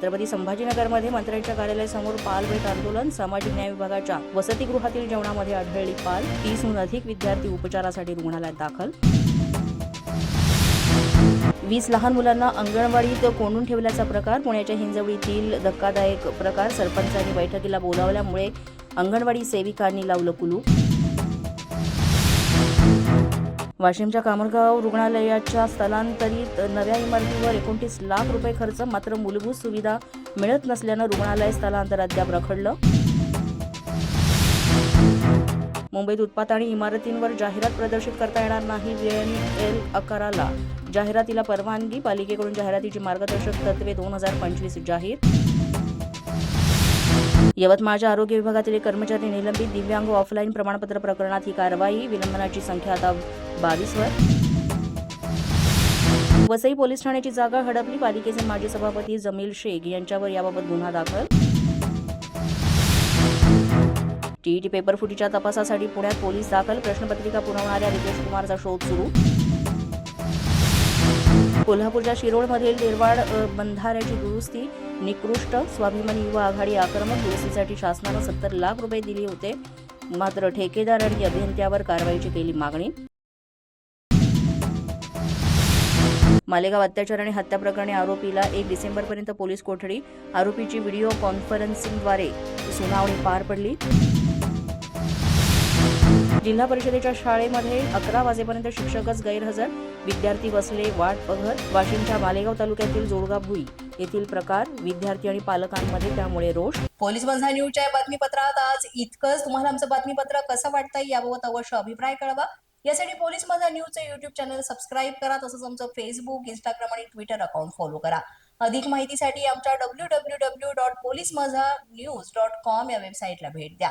छत्रपती संभाजीनगरमध्ये मंत्र्यांच्या कार्यालयासमोर पाल भेट आंदोलन सामाजिक न्याय विभागाच्या वसतिगृहातील जेवणामध्ये आढळली पाल तीसहून अधिक विद्यार्थी उपचारासाठी रुग्णालयात दाखल. वीस लहान मुलांना अंगणवाडीत कोंडून ठेवल्याचा प्रकार पुण्याच्या हिंजवडीतील धक्कादायक प्रकार सरपंचांनी बैठकीला बोलावल्यामुळे अंगणवाडी सेविकांनी लावलं कुलू वाशिमच्या कामरगाव रुग्णालयाच्या स्थलांतरित नव्या इमारतीवर एकोणतीस लाख रुपये खर्च मात्र मूलभूत सुविधा मिळत नसल्यानं रुग्णालय स्थलांतर अद्याप रखडलं मुंबईत उत्पात आणि इमारतींवर जाहिरात प्रदर्शित करता येणार नाही एल अकराला. जाहिरातीला परवानगी पालिकेकडून जाहिरातीची मार्गदर्शक तत्वे दोन हजार पंचवीस जाहीर. यवतमाळच्या आरोग्य विभागातील एक कर्मचारी निलंबित दिव्यांग ऑफलाईन प्रमाणपत्र प्रकरणात ही कारवाई विलंबनाची संख्या आता बावीसवर वसई पोलीस ठाण्याची जागा हडपली पालिकेचे माजी सभापती जमील शेख यांच्यावर याबाबत गुन्हा दाखल. टीईटी पेपर फुटीच्या तपासासाठी पुण्यात पोलीस दाखल प्रश्नपत्रिका पुरवणाऱ्या रितेश कुमारचा शोध सुरू. कोल्हापूरच्या शिरोळमधील निर्वाड बंधाऱ्याची दुरुस्ती निकृष्ट स्वाभिमानी युवा आघाडी आक्रमक दुरुस्तीसाठी शासनानं सत्तर लाख रुपये दिले होते. मात्र ठेकेदार आणि अभियंत्यावर कारवाईची केली मागणी. मालेगाव अत्याचार आणि हत्या प्रकरणी आरोपीला एक डिसेंबरपर्यंत पोलीस कोठडी आरोपीची व्हिडिओ कॉन्फरन्सिंगद्वारे सुनावणी पार पडली. जिल्हा परिषदेच्या शाळेमध्ये अकरा वाजेपर्यंत शिक्षकच गैरहजर. विद्यार्थी बसले वाट बघत वाशिमच्या मालेगाव तालुक्यातील जोडगा भुई येथील प्रकार विद्यार्थी आणि पालकांमध्ये त्यामुळे रोष. पोलीस बंधा न्यूजच्या बातमीपत्रात आज इतकंच. तुम्हाला आमचं बातमीपत्र कसं वाटतंय याबाबत अवश्य अभिप्राय कळवा. यासाठी पोलीस माझा न्यूजचं युट्यूब चॅनल सबस्क्राईब करा तसंच आमचं फेसबुक इंस्टाग्राम आणि ट्विटर अकाउंट फॉलो करा. अधिक माहितीसाठी आमच्या W W W dot police Majha news dot com या वेबसाईटला भेट द्या.